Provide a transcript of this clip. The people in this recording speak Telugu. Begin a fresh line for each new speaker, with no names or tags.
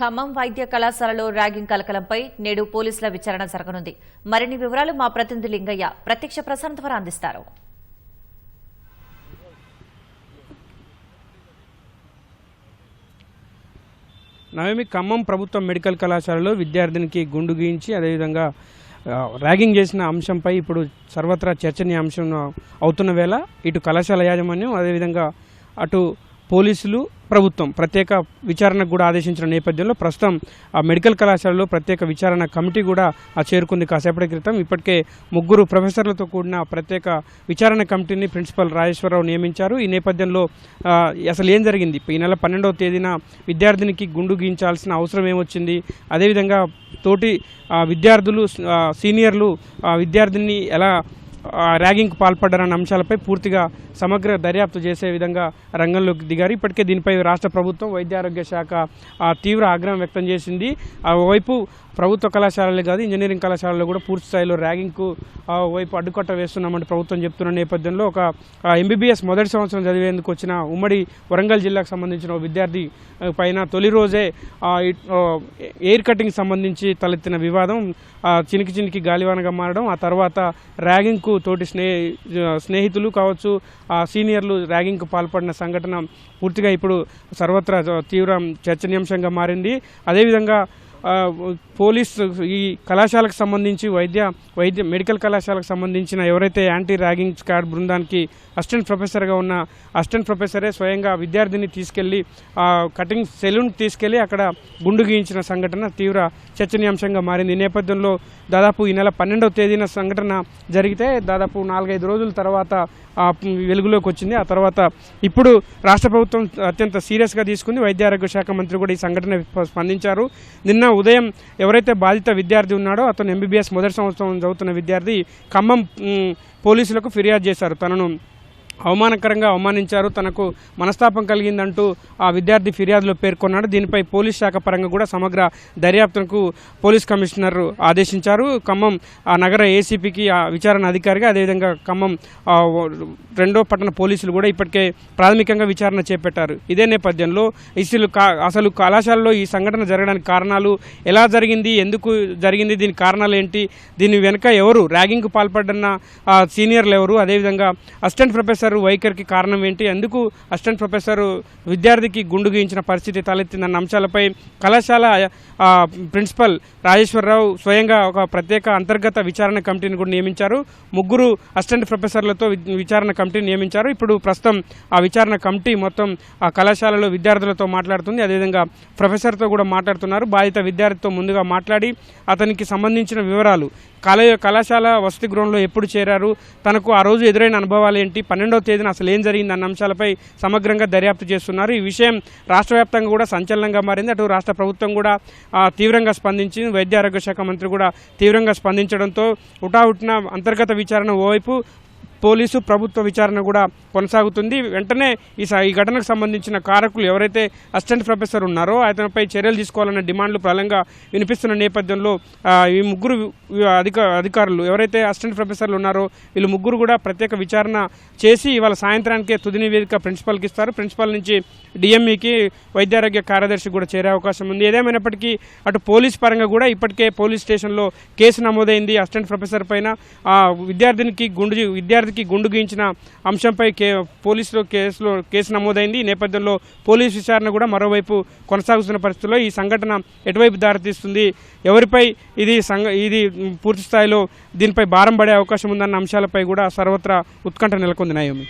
ఖమ్మం వైద్య కళాశాలలో ర్యాగింగ్ కలకలంపై నేడు పోలీసుల విచారణ జరగనుంది. మరిన్ని వివరాలు మా ప్రతినిధి లింగయ్య ప్రత్యక్ష ప్రసారం ద్వారా అందిస్తారు.
నవమి ఖమ్మం ప్రభుత్వ మెడికల్ కళాశాలలో విద్యార్థినికి గుండు గీయించి అదేవిధంగా ర్యాగింగ్ చేసిన అంశంపై ఇప్పుడు సర్వత్రా చర్చనీయాంశం అవుతున్న వేళ ఇటు కళాశాల యాజమాన్యం అదేవిధంగా అటు పోలీసులు ప్రభుత్వం ప్రత్యేక విచారణకు కూడా ఆదేశించిన నేపథ్యంలో ప్రస్తుతం ఆ మెడికల్ కళాశాలలో ప్రత్యేక విచారణ కమిటీ కూడా చేరుకుంది. కాసేపటి క్రితం ఇప్పటికే ముగ్గురు ప్రొఫెసర్లతో కూడిన ప్రత్యేక విచారణ కమిటీని ప్రిన్సిపల్ రాజేశ్వరరావు నియమించారు. ఈ నేపథ్యంలో అసలు ఏం జరిగింది? ఈ నెల పన్నెండవ తేదీన విద్యార్థినికి గుండు గీయించాల్సిన అవసరం ఏమొచ్చింది? అదేవిధంగా తోటి విద్యార్థులు సీనియర్లు విద్యార్థిని ఎలా ర్యాగింగ్కు పాల్పడ్డారన్న అంశాలపై పూర్తిగా సమగ్ర దర్యాప్తు చేసే విధంగా రంగంలోకి దిగారు. ఇప్పటికే దీనిపై రాష్ట్ర ప్రభుత్వం వైద్య ఆరోగ్య శాఖ తీవ్ర ఆగ్రహం వ్యక్తం చేసింది. ఆ వైపు ప్రభుత్వ కళాశాలలే కాదు ఇంజనీరింగ్ కళాశాలలో కూడా పూర్తి స్థాయిలో ర్యాగింగ్కు వైపు అడ్డుకట్ట వేస్తున్నామని ప్రభుత్వం చెప్తున్న నేపథ్యంలో ఒక ఎంబీబీఎస్ మొదటి సంవత్సరం చదివేందుకు వచ్చిన ఉమ్మడి వరంగల్ జిల్లాకు సంబంధించిన ఓ విద్యార్థి పైన తొలి రోజే ఎయిర్ కటింగ్ సంబంధించి తలెత్తిన వివాదం ఆ, చినికి చినికి గాలివానగా మారడం ఆ తర్వాత ర్యాగింగ్కు తోటి స్నే స్నేహితులు కావచ్చు ఆ సీనియర్లు ర్యాగింగ్కు పాల్పడిన సంఘటన పూర్తిగా ఇప్పుడు సర్వత్రా తీవ్ర చర్చనీయాంశంగా మారింది. అదేవిధంగా పోలీస్ ఈ కళాశాలకు సంబంధించి వైద్య వైద్య మెడికల్ కళాశాలకు సంబంధించిన ఎవరైతే యాంటీ ర్యాగింగ్ స్క్వాడ్ బృందానికి అసిస్టెంట్ ప్రొఫెసర్గా ఉన్న అసిస్టెంట్ ప్రొఫెసరే స్వయంగా విద్యార్థిని తీసుకెళ్ళి కటింగ్ సెలూన్ తీసుకెళ్ళి అక్కడ గుండు గీయించిన సంఘటన తీవ్ర చర్చనీయాంశంగా మారింది. ఈ నేపథ్యంలో దాదాపు ఈ నెల పన్నెండవ తేదీన సంఘటన జరిగితే దాదాపు నాలుగైదు రోజుల తర్వాత వెలుగులోకి వచ్చింది. ఆ తర్వాత ఇప్పుడు రాష్ట్ర ప్రభుత్వం అత్యంత సీరియస్గా తీసుకుంది. వైద్య ఆరోగ్య శాఖ మంత్రి కూడా ఈ సంఘటన స్పందించారు. నిన్న ఉదయం ఎవరైతే బాధిత విద్యార్థి ఉన్నాడో అతను ఎంబీబీఎస్ మొదటి సంవత్సరం చదువుతున్న విద్యార్థి ఖమ్మం పోలీసులకు ఫిర్యాదు చేశారు. తనను అవమానకరంగా అవమానించారు. తనకు మనస్తాపం కలిగిందంటూ ఆ విద్యార్థి ఫిర్యాదులో పేర్కొన్నాడు. దీనిపై పోలీస్ శాఖ పరంగా కూడా సమగ్ర దర్యాప్తునకు పోలీస్ కమిషనర్ ఆదేశించారు. ఖమ్మం ఆ నగర ఏసీపీకి ఆ విచారణ అధికారిగా అదేవిధంగా ఖమ్మం రెండో పట్టణ పోలీసులు కూడా ఇప్పటికే ప్రాథమికంగా విచారణ చేపట్టారు. ఇదే నేపథ్యంలో ఇసులు కా అసలు కళాశాలలో ఈ సంఘటన జరగడానికి కారణాలు ఎలా జరిగింది? ఎందుకు జరిగింది? దీని కారణాలు ఏంటి? దీని వెనుక ఎవరు? ర్యాగింగ్కు పాల్పడ్డన్న సీనియర్లు ఎవరు? అదేవిధంగా అసిస్టెంట్ ప్రొఫెసర్ వైఖరికి కారణం ఏంటి? ఎందుకు అసిస్టెంట్ ప్రొఫెసర్ విద్యార్థికి గుండు గీయించిన పరిస్థితి తలెత్తిందన్న అంశాలపై కళాశాల ప్రిన్సిపల్ రాజేశ్వరరావు స్వయంగా ఒక ప్రత్యేక అంతర్గత విచారణ కమిటీని కూడా నియమించారు. ముగ్గురు అసిస్టెంట్ ప్రొఫెసర్లతో విచారణ కమిటీని నియమించారు. ఇప్పుడు ప్రస్తుతం ఆ విచారణ కమిటీ మొత్తం ఆ కళాశాలలో విద్యార్థులతో మాట్లాడుతుంది. అదేవిధంగా ప్రొఫెసర్తో కూడా మాట్లాడుతున్నారు. బాధిత విద్యార్థితో ముందుగా మాట్లాడి అతనికి సంబంధించిన వివరాలు. కళ కళాశాల వసతి గృహంలో ఎప్పుడు చేరారు? తనకు ఆ రోజు ఎదురైన అనుభవాలు ఏంటి? పన్నెండో పన్నెండవ తేదీన అసలు ఏం జరిగింది అన్న అంశాలపై సమగ్రంగా దర్యాప్తు చేస్తున్నారు. ఈ విషయం రాష్ట్ర వ్యాప్తంగా కూడా సంచలనంగా మారింది. అటు రాష్ట్ర ప్రభుత్వం కూడా తీవ్రంగా స్పందించింది. వైద్య ఆరోగ్య శాఖ మంత్రి కూడా తీవ్రంగా స్పందించడంతో ఉటావుటిన అంతర్గత విచారణ ఓవైపు పోలీసు ప్రభుత్వ విచారణ కూడా కొనసాగుతుంది. వెంటనే ఈ స- ఈ ఘటనకు సంబంధించిన కారకులు ఎవరైతే అసిస్టెంట్ ప్రొఫెసర్ ఉన్నారో అతనిపై చర్యలు తీసుకోవాలన్న డిమాండ్లు ప్రబలంగా వినిపిస్తున్న నేపథ్యంలో ఈ ముగ్గురు అధిక అధికారులు ఎవరైతే అసిస్టెంట్ ప్రొఫెసర్లు ఉన్నారో వీళ్ళు ముగ్గురు కూడా ప్రత్యేక విచారణ చేసి ఇవాళ సాయంత్రానికే తుది నివేదిక ప్రిన్సిపల్కి ఇస్తారు. ప్రిన్సిపల్ నుంచి డిఎంఈకి వైద్యారోగ్య కార్యదర్శి కూడా చేరే అవకాశం ఉంది. ఏదేమైనప్పటికీ అటు పోలీస్ పరంగా కూడా ఇప్పటికే పోలీస్ స్టేషన్లో కేసు నమోదైంది. అసిస్టెంట్ ప్రొఫెసర్ పైన ఆ విద్యార్థినికి గుండు విద్యార్థికి గుండు గీయించిన అంశంపై కే పోలీసులో కేసులో కేసు నమోదైంది. ఈ నేపథ్యంలో పోలీస్ విచారణ కూడా మరోవైపు కొనసాగుతున్న పరిస్థితుల్లో ఈ సంఘటన ఎటువైపు దారితీస్తుంది? ఎవరిపై ఇది సంఘ ఇది పూర్తి స్థాయిలో దీనిపై భారం పడే అవకాశం ఉందన్న అంశాలపై కూడా సర్వత్రా ఉత్కంఠ నెలకొంది. నయోమి.